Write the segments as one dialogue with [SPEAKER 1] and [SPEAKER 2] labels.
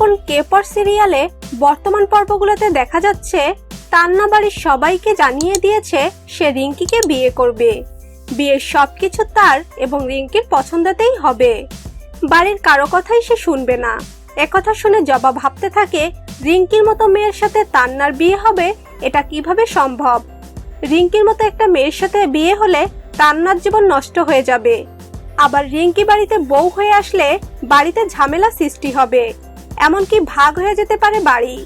[SPEAKER 1] আপন কেপর সিরিয়ালে বর্তমান পর্বগুলোতে দেখা যাচ্ছে তান্না বাড়ির সবাইকে জানিয়ে দিয়েছে সে রিঙ্কিকে বিয়ে করবে। বিয়ের সবকিছু তার এবং রিঙ্কির পছন্দতেই হবে। বাড়ির কারও কথাই সে শুনবে না। একথা শুনে জবা ভাবতে থাকে, রিঙ্কির মতো মেয়ের সাথে তান্নার বিয়ে হবে? এটা কীভাবে সম্ভব? রিঙ্কির মতো একটা মেয়ের সাথে বিয়ে হলে তান্নার জীবন নষ্ট হয়ে যাবে। আবার রিঙ্কি বাড়িতে বউ হয়ে আসলে বাড়িতে ঝামেলা সৃষ্টি হবে। এমনকি ভাগ হয়ে যেতে পারে বাড়ি।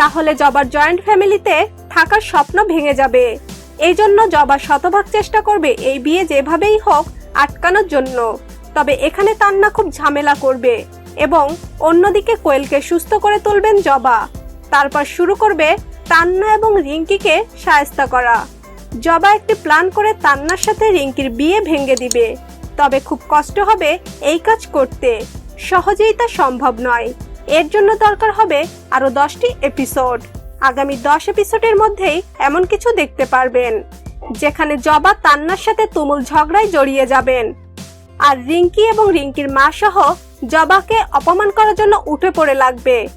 [SPEAKER 1] তাহলে জবার জয়েন্ট ফ্যামিলিতে থাকার স্বপ্ন ভেঙে যাবে। এই জন্য জবা শতভাগ চেষ্টা করবে এই বিয়ে যেভাবেই হোক আটকানোর জন্য। তবে এখানে তান্না খুব ঝামেলা করবে এবং অন্যদিকে কোয়েলকে সুস্থ করে তুলবেন জবা। তারপর শুরু করবে তান্না এবং রিঙ্কিকে সায়স্তা করা। জবা একটি প্ল্যান করে তান্নার সাথে রিঙ্কির বিয়ে ভেঙে দিবে। তবে খুব কষ্ট হবে এই কাজ করতে। সহজেই তা সম্ভব নয়। এর জন্য দরকার হবে আরও দশটি এপিসোড আগামী দশ এপিসোডের মধ্যেই এমন কিছু দেখতে পারবেন, যেখানে জবা তান্নার সাথে তুমুল ঝগড়ায় জড়িয়ে যাবেন। আর রিঙ্কি এবং রিঙ্কির মা সহ জবাকে অপমান করার জন্য উঠে পড়ে লাগবে।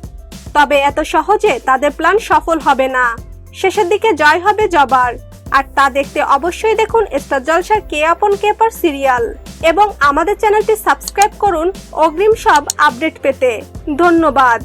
[SPEAKER 1] তবে এত সহজে তাদের প্ল্যান সফল হবে না। শেষের দিকে জয় হবে জবার। আর তা দেখতে অবশ্যই দেখুন স্টার জলসার কে আপন কে পার সিরিয়াল। এবং আমাদের চ্যানেলটি সাবস্ক্রাইব করুন অগ্রিম সব আপডেট পেতে। ধন্যবাদ।